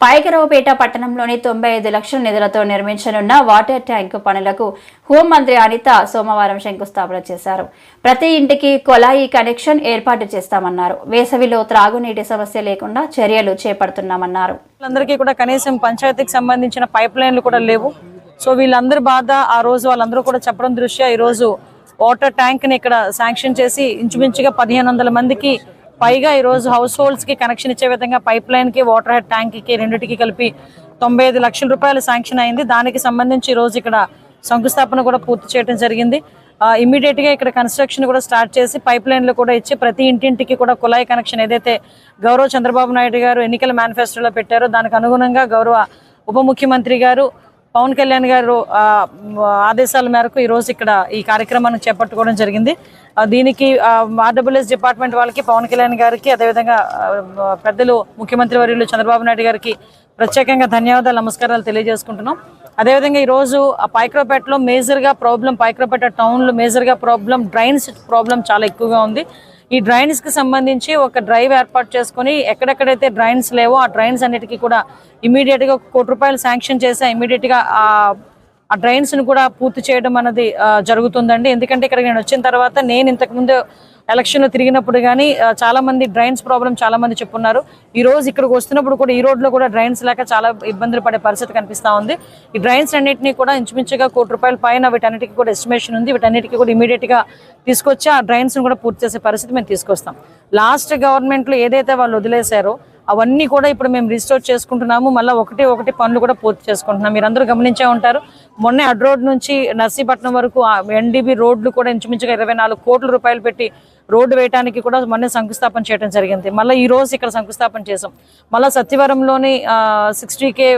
పాయకరావుపేట పట్టణంలోని తొంభై ఐదు లక్షల నిధులతో నిర్మించనున్న వాటర్ ట్యాంకు పనులకు హోంమంత్రి అనిత సోమవారం శంకుస్థాపన చేశారు. ప్రతి ఇంటికి కొలాయి కనెక్షన్ ఏర్పాటు చేస్తామన్నారు. వేసవిలో త్రాగునీటి సమస్య లేకుండా చర్యలు చేపడుతున్నామన్నారు. అందరికీ కూడా కనీసం పంచాయతీకి సంబంధించిన పైప్ లైన్లు కూడా లేవు. సో వీళ్ళందరి బాధ ఆ రోజు వాళ్ళందరూ కూడా చెప్పడం దృష్ట్యా ఈ రోజు వాటర్ ట్యాంక్ని ఇక్కడ శాంక్షన్ చేసి ఇంచుమించుగా పదిహేను వందల మందికి పైగా ఈరోజు హౌస్ హోల్డ్స్కి కనెక్షన్ ఇచ్చే విధంగా పైప్ లైన్కి వాటర్ హెడ్ ట్యాంక్కి రెండింటికి కలిపి తొంభై ఐదు లక్షల రూపాయలు శాంక్షన్ అయింది. దానికి సంబంధించి ఈరోజు రోజు ఇక్కడ శంకుస్థాపన కూడా పూర్తి చేయడం జరిగింది. ఇమీడియట్గా ఇక్కడ కన్స్ట్రక్షన్ కూడా స్టార్ట్ చేసి పైప్ లైన్లు కూడా ఇచ్చి ప్రతి ఇంటింటికి కూడా కుళాయి కనెక్షన్ ఏదైతే గౌరవ చంద్రబాబు నాయుడు గారు ఎన్నికల మేనిఫెస్టోలో పెట్టారో దానికి అనుగుణంగా గౌరవ ఉప ముఖ్యమంత్రి గారు పవన్ కళ్యాణ్ గారు ఆదేశాల మేరకు ఈరోజు ఇక్కడ ఈ కార్యక్రమాన్ని చేపట్టుకోవడం జరిగింది. దీనికి ఆర్డబ్ల్యూఎస్ డిపార్ట్మెంట్ వాళ్ళకి పవన్ కళ్యాణ్ గారికి అదేవిధంగా పెద్దలు ముఖ్యమంత్రి వర్యులు చంద్రబాబు నాయుడు గారికి ప్రత్యేకంగా ధన్యవాదాలు నమస్కారాలు తెలియజేసుకుంటున్నాం. అదేవిధంగా ఈరోజు ఆ పైక్రోపేటలో మేజర్గా ప్రాబ్లం పైక్రోపేట టౌన్లో మేజర్గా ప్రాబ్లం డ్రైన్స్ ప్రాబ్లం చాలా ఎక్కువగా ఉంది. ఈ డ్రైన్స్కి సంబంధించి ఒక డ్రైవ్ ఏర్పాటు చేసుకొని ఎక్కడెక్కడైతే డ్రైన్స్ లేవో ఆ డ్రైన్స్ అన్నిటికీ కూడా ఇమీడియట్గా ఒక కోటి రూపాయలు శాంక్షన్ చేసి ఇమీడియట్గా ఆ డ్రైన్స్ను కూడా పూర్తి చేయడం అనేది జరుగుతుందండి. ఎందుకంటే ఇక్కడ నేను వచ్చిన తర్వాత నేను ఇంతకు ఎలక్షన్లో తిరిగినప్పుడు కానీ చాలా మంది డ్రైన్స్ ప్రాబ్లం చాలామంది చెప్పున్నారు. ఈ రోజు ఇక్కడికి వస్తున్నప్పుడు కూడా ఈ రోడ్లో కూడా డ్రైన్స్ లేక చాలా ఇబ్బందులు పడే పరిస్థితి కనిపిస్తా ఉంది. ఈ డ్రైన్స్ అన్నింటినీ కూడా ఇంచుమించుగా కోటి రూపాయల పైన వీటన్నిటికీ కూడా ఎస్టిమేషన్ ఉంది. వీటన్నిటికీ కూడా ఇమీడియట్గా తీసుకొచ్చి ఆ డ్రైన్స్ని కూడా పూర్తి చేసే పరిస్థితి మేము తీసుకొస్తాం. లాస్ట్ గవర్నమెంట్లో ఏదైతే వాళ్ళు వదిలేశారో అవన్నీ కూడా ఇప్పుడు మేము రిస్టోర్ చేసుకుంటున్నాము. మళ్ళీ ఒకటి ఒకటి పనులు కూడా పూర్తి చేసుకుంటున్నాం. మీరందరూ గమనించే ఉంటారు మొన్నే అడ్ రోడ్ నుంచి నర్సీపట్నం వరకు ఎన్డీబీ రోడ్లు కూడా ఇంచుమించుగా ఇరవై నాలుగు కోట్ల రూపాయలు పెట్టి రోడ్డు వేయడానికి కూడా మొన్న శంకుస్థాపన చేయడం జరిగింది. మళ్ళీ ఈ రోజు ఇక్కడ శంకుస్థాపన చేసాం మళ్ళీ సత్యవరంలోని సిక్స్టీ కే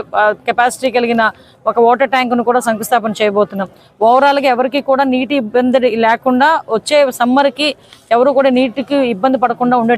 కెపాసిటీ కలిగిన ఒక వాటర్ ట్యాంకును కూడా శంకుస్థాపన చేయబోతున్నాం. ఓవరాల్గా ఎవరికి కూడా నీటి ఇబ్బంది లేకుండా వచ్చే సమ్మర్కి ఎవరు కూడా నీటికి ఇబ్బంది పడకుండా ఉండేటట్టు